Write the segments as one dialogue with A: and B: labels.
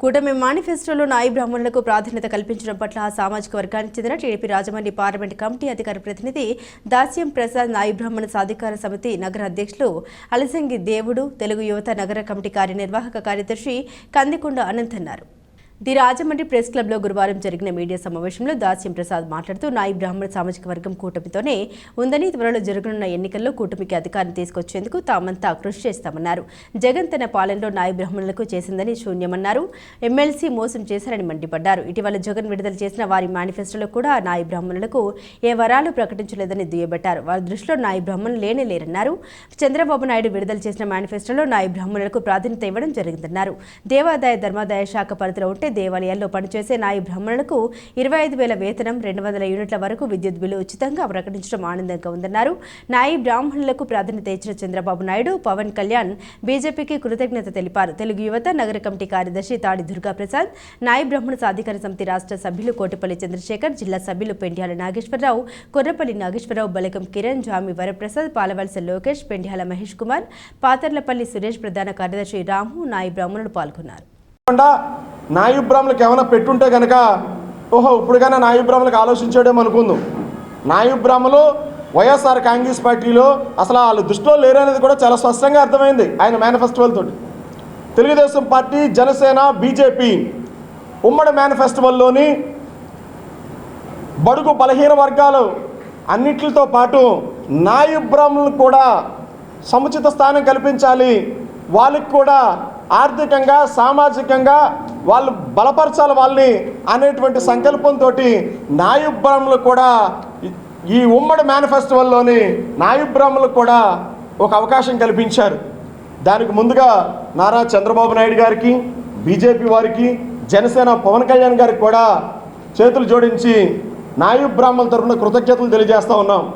A: కూటమి మేనిఫెస్టోలో నాయి బ్రాహ్మణులకు ప్రాధాన్యత కల్పించడం పట్ల ఆ సామాజిక వర్గానికి చెందిన టీడీపీ రాజమండ్రి పార్లమెంట్ కమిటీ అధికార ప్రతినిధి దాస్యం ప్రసాద్ నాయి బ్రాహ్మణ సాధికార సమితి నగర అధ్యక్షులు అలసంగి దేవుడు తెలుగు యువత నగర కమిటీ కార్యనిర్వాహక కార్యదర్శి కందికొండ అనంత్ అన్నారు. ది రాజమండ్రి ప్రెస్ క్లబ్లో గురువారం జరిగిన మీడియా సమావేశంలో దాస్యం ప్రసాద్ మాట్లాడుతూ నాయి బ్రాహ్మణ సామాజిక వర్గం కూటమితోనే ఉందని త్వరలో జరగనున్న ఎన్నికల్లో కూటమికి అధికారం తీసుకొచ్చేందుకు తామంతా కృషి చేస్తామన్నారు. జగన్ తన పాలనలో నాయి బ్రాహ్మణులకు చేసిందని శూన్యమన్నారు. ఎమ్మెల్సీ మోసం చేశారని మండిపడ్డారు. ఇటీవల జగన్ విడుదల చేసిన వారి మేనిఫెస్టోలో కూడా నాయి బ్రాహ్మణులకు ఏ వరాలు ప్రకటించలేదని దుయ్యబట్టారు. వారి దృష్టిలో నాయి బ్రాహ్మణులు లేనే లేరన్నారు. చంద్రబాబు నాయుడు విడుదల చేసిన మేనిఫెస్టోలో నాయి బ్రాహ్మణులకు ప్రాధాన్యత ఇవ్వడం జరిగిందన్నారు. దేవాదాయ ధర్మాదాయ శాఖ పరిధిలో ఉంటే దేవాలయాల్లో పనిచేసే నాయి బ్రాహ్మణులకు ఇరవై ఐదు వేల వేతనం రెండు వందల యూనిట్ల వరకు విద్యుత్ బిల్లు ఉచితంగా ప్రకటించడం ఆనందంగా ఉందన్నారు. నాయి బ్రాహ్మణులకు ప్రాధాన్యత ఇచ్చిన చంద్రబాబు నాయుడు పవన్ కళ్యాణ్ బీజేపీకి కృతజ్ఞత తెలిపారు. తెలుగు యువత నగర కమిటీ కార్యదర్శి తాడి దుర్గాప్రసాద్ నాయి బ్రాహ్మణ సాధికార సమితి రాష్ట్ర సభ్యులు కోటపల్లి చంద్రశేఖర్ జిల్లా సభ్యులు పెండ్యాల నాగేశ్వరరావు కొర్రపల్లి నాగేశ్వరరావు బలకం కిరణ్ జామి వరప్రసాద్ పాలవలస లోకేష్ పెండ్యాల మహేష్ కుమార్ పాతర్లపల్లి సురేష్ ప్రధాన కార్యదర్శి రాము నాయి బ్రాహ్మణులు పాల్గొన్నారు.
B: నాయుబ్రాహ్మలకు ఏమైనా పెట్టుంటే కనుక ఓహో ఇప్పుడుగానే నాయుబ్రాహ్మలకు ఆలోచించాడేమో అనుకుందాం. నాయుబ్రాహ్మలు వైఎస్ఆర్ కాంగ్రెస్ పార్టీలో అసలు వాళ్ళు దృష్టిలో లేరనేది కూడా చాలా స్పష్టంగా అర్థమైంది ఆయన manifesto Telugu Desam party Janasena BJP ఉమ్మడి మేనిఫెస్టివల్లోని బడుగు బలహీన వర్గాలు అన్నిటితో పాటు నాయుబ్రాహ్మణులు కూడా సముచిత స్థానం కల్పించాలి. వాళ్ళకి కూడా ఆర్థికంగా సామాజికంగా వాళ్ళు బలపరచాలి వాళ్ళని అనేటువంటి సంకల్పంతో నాయుబ్రాహ్మణులు కూడా ఈ- ఉమ్మడి మేనిఫెస్టోల్లోని నాయుబ్రాహ్మణులకు కూడా ఒక అవకాశం కల్పించారు. దానికి ముందుగా నారా చంద్రబాబు నాయుడు గారికి బీజేపీ వారికి జనసేన పవన్ కళ్యాణ్ గారికి కూడా చేతులు జోడించి నాయుబ్రాహ్మణుల తరఫున కృతజ్ఞతలు తెలియజేస్తూ ఉన్నాం.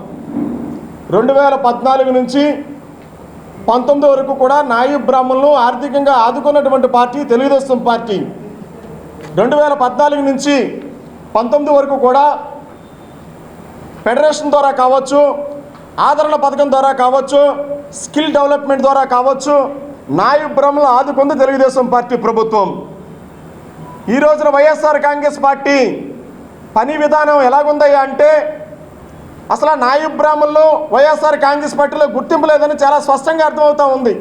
B: రెండు వేల పద్నాలుగు నుంచి పంతొమ్మిది వరకు కూడా నాయు బ్రాహ్మణులు ఆర్థికంగా ఆదుకున్నటువంటి పార్టీ తెలుగుదేశం పార్టీ. రెండు వేల పద్నాలుగు నుంచి పంతొమ్మిది వరకు కూడా ఫెడరేషన్ ద్వారా కావచ్చు ఆదరణ పథకం ద్వారా కావచ్చు స్కిల్ డెవలప్మెంట్ ద్వారా కావచ్చు నాయు బ్రహ్మలు ఆదుకుంది తెలుగుదేశం పార్టీ ప్రభుత్వం. ఈ రోజున వైఎస్ఆర్ కాంగ్రెస్ పార్టీ పని విధానం ఎలాగుందయ్యా అంటే అసలు ఆ నాయు బ్రాహ్మణులు వైఎస్ఆర్ కాంగ్రెస్ పార్టీలో గుర్తింపు లేదని చాలా స్పష్టంగా అర్థమవుతూ ఉంది.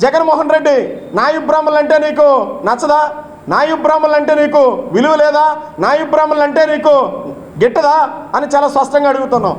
B: జగన్మోహన్ రెడ్డి నాయు బ్రాహ్మణులు అంటే నీకు నచ్చదా? నాయు బ్రాహ్మణులు అంటే నీకు విలువ లేదా? నాయు బ్రాహ్మణులు అంటే నీకు గిట్టదా? అని చాలా స్పష్టంగా అడుగుతున్నాం.